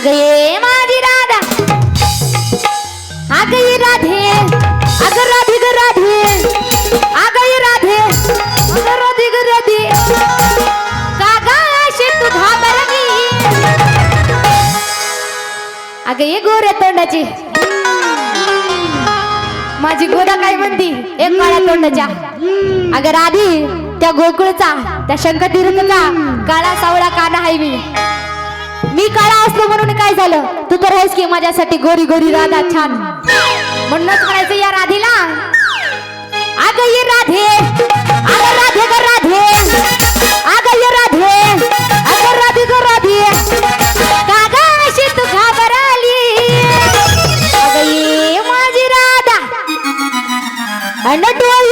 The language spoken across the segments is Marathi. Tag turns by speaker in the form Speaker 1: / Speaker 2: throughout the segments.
Speaker 1: अग
Speaker 2: माझी राधा अग ये राधे अगं राधे ग राधे अग ये राधे अग राधे ग राधे का ग अशी तू घाबरली अग तोंडाची माझी गोदा काय म्हणती एक काळ्या तोंडाच्या अग राधी त्या गोकुळचा त्या शंकर काळा सावळा काना हाय मी मी काळा असलो म्हणून काय झालं? तू तर आहेस की माझ्यासाठी गोरी गोरी राधा छान. म्हणूनच म्हणायचं या राधेला. अग ये राधे. अग राधे ग राधे. अग ये राधे. अग राधे ग राधे. का तू घाबरली. अग ये माझी राधा. अन डोळ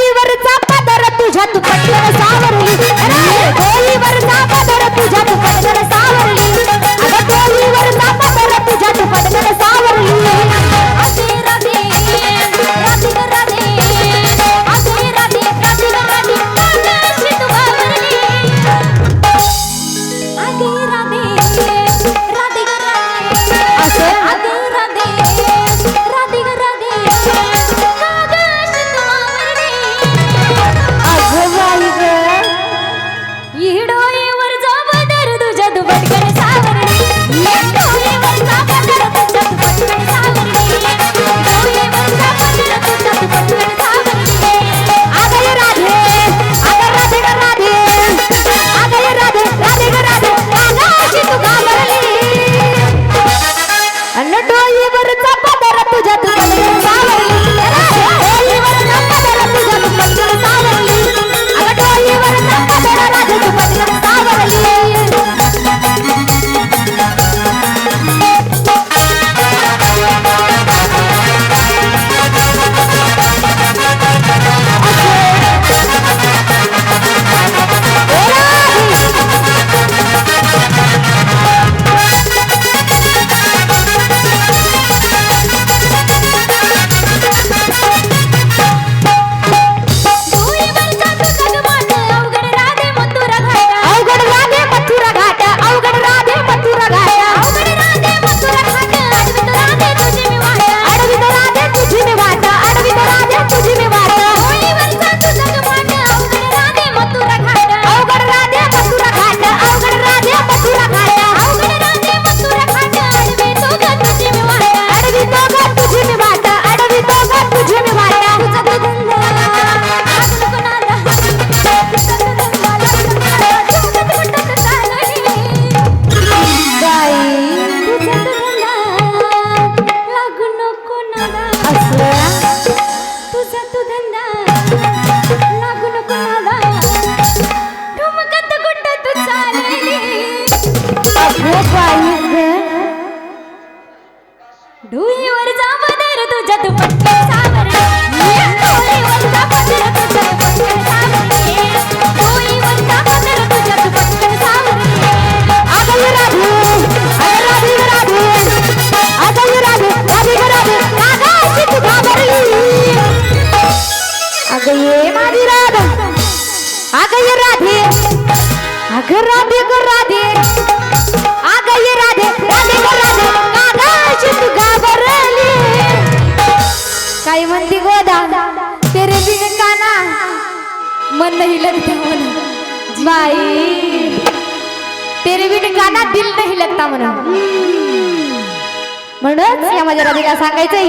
Speaker 2: म्हणत या माझ्या राधिका सांगायचंय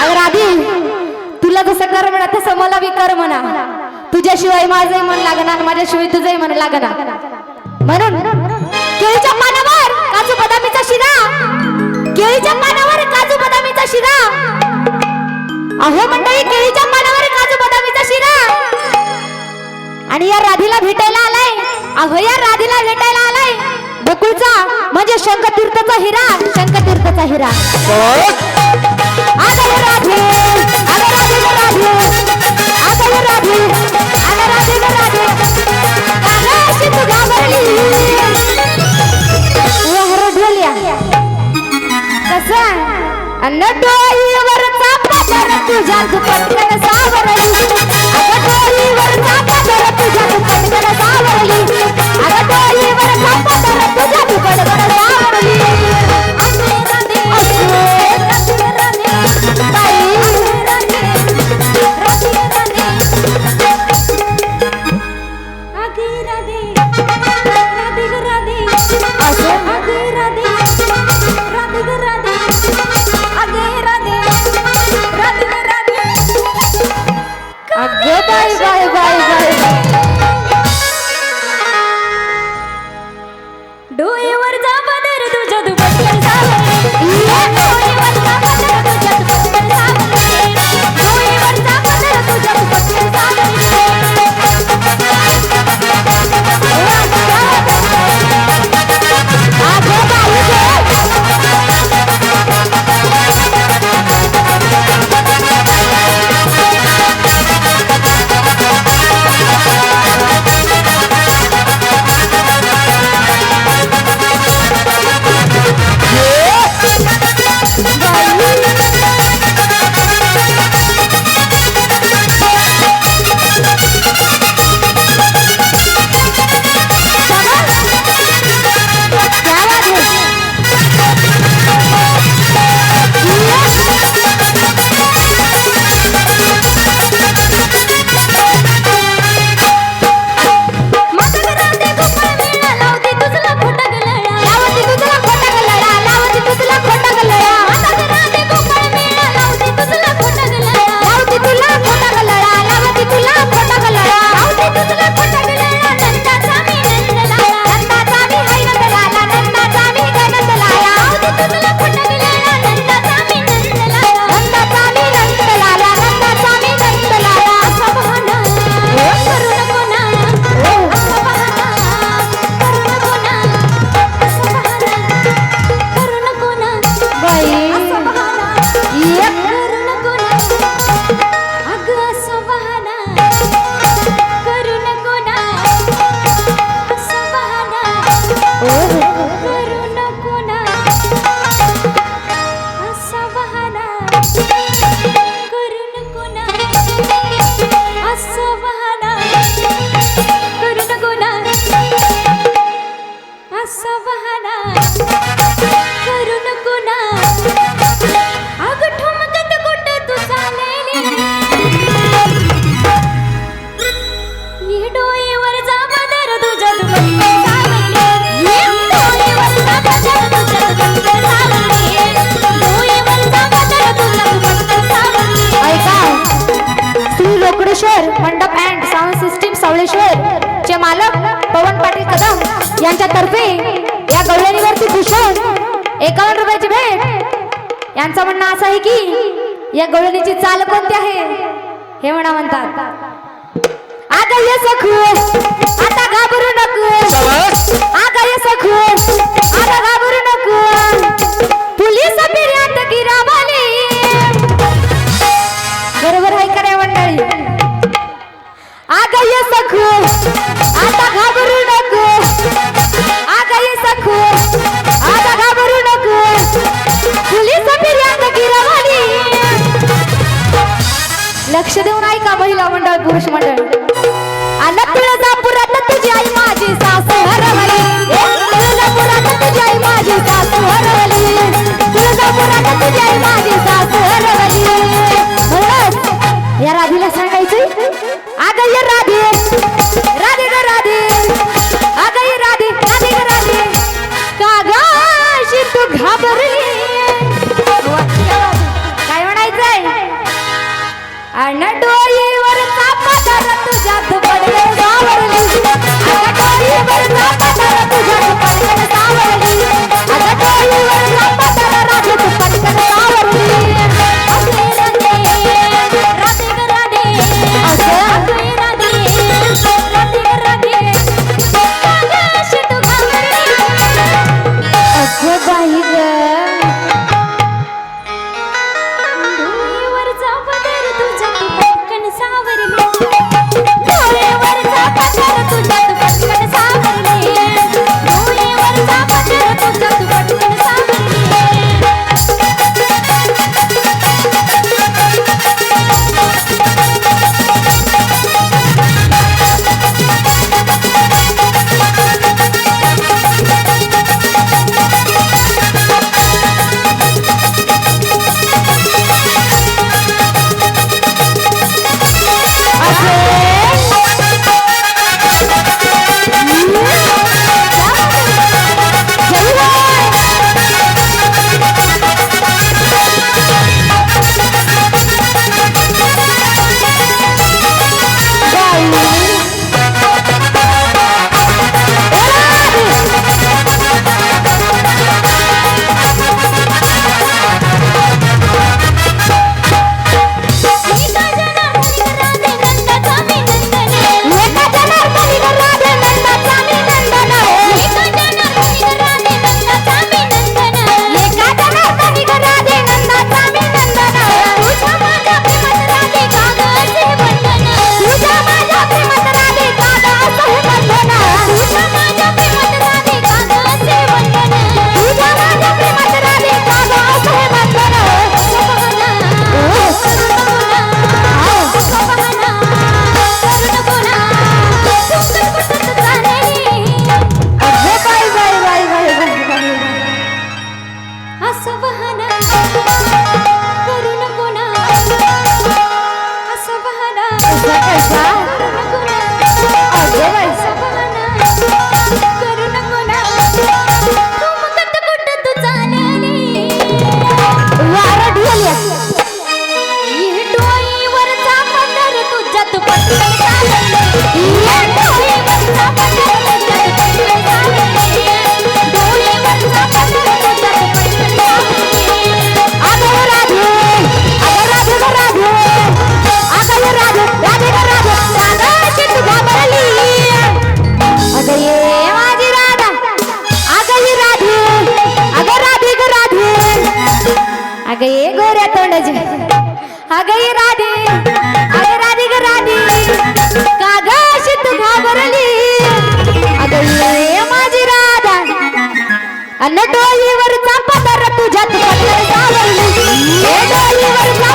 Speaker 2: अगं राधी तुला जसं कर म्हणा तसं मला बी कर म्हणा. तुझ्याशिवाय माझंही मन लागणार माझ्याशिवाय तुझंही मन लागणार. म्हणून केळीच्या पानावर काजू बदामीचा शिरा. केळीच्या पानावर काजू बदामीचा शिरा. अहो मंडळी केळीच्या पानावर काजू बदामीचा शिरा. आणि या राधीला भेटायला आलाय. अहो या राधीला भेटायला आलाय. ठाकूरचा म्हणजे शंकतीर्थचा हिरा शंकतीर्थचा हिरा. एकावन्न रुपयाची भेट. यांचं म्हणणं असं आहे की या गवळणीची चाल कोणती आहे? हे म्हणा म्हणतात. आता ये सखू आता घाबरू नको. आता ये सखू आता घाबरू नको. पोलीस फिर्यात गिराबाली बरोबर आहे का रे मंडळी? आता ये सखू आता घाबरू नको. आता ये सखू लक्ष देऊन ऐका महिला मंडळ पुरुष मंडळ. अगं
Speaker 1: ये गोऱ्या तोंडाची
Speaker 2: अगं ये राधे अरे राधे ग राधे का ग अशी तू घाबरली अगं ये माझी राधा अन डोळीवरचा पदर तुझ्यात पदर घालवली डोळीवरचा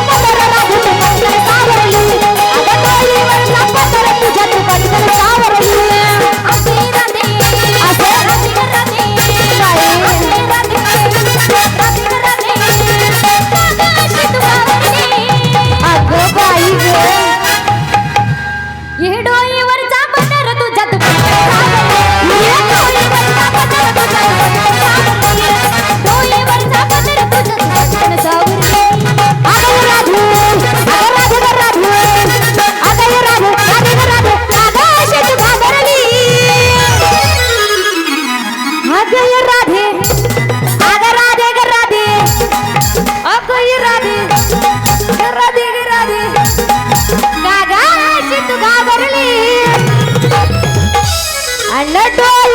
Speaker 2: I
Speaker 3: love you.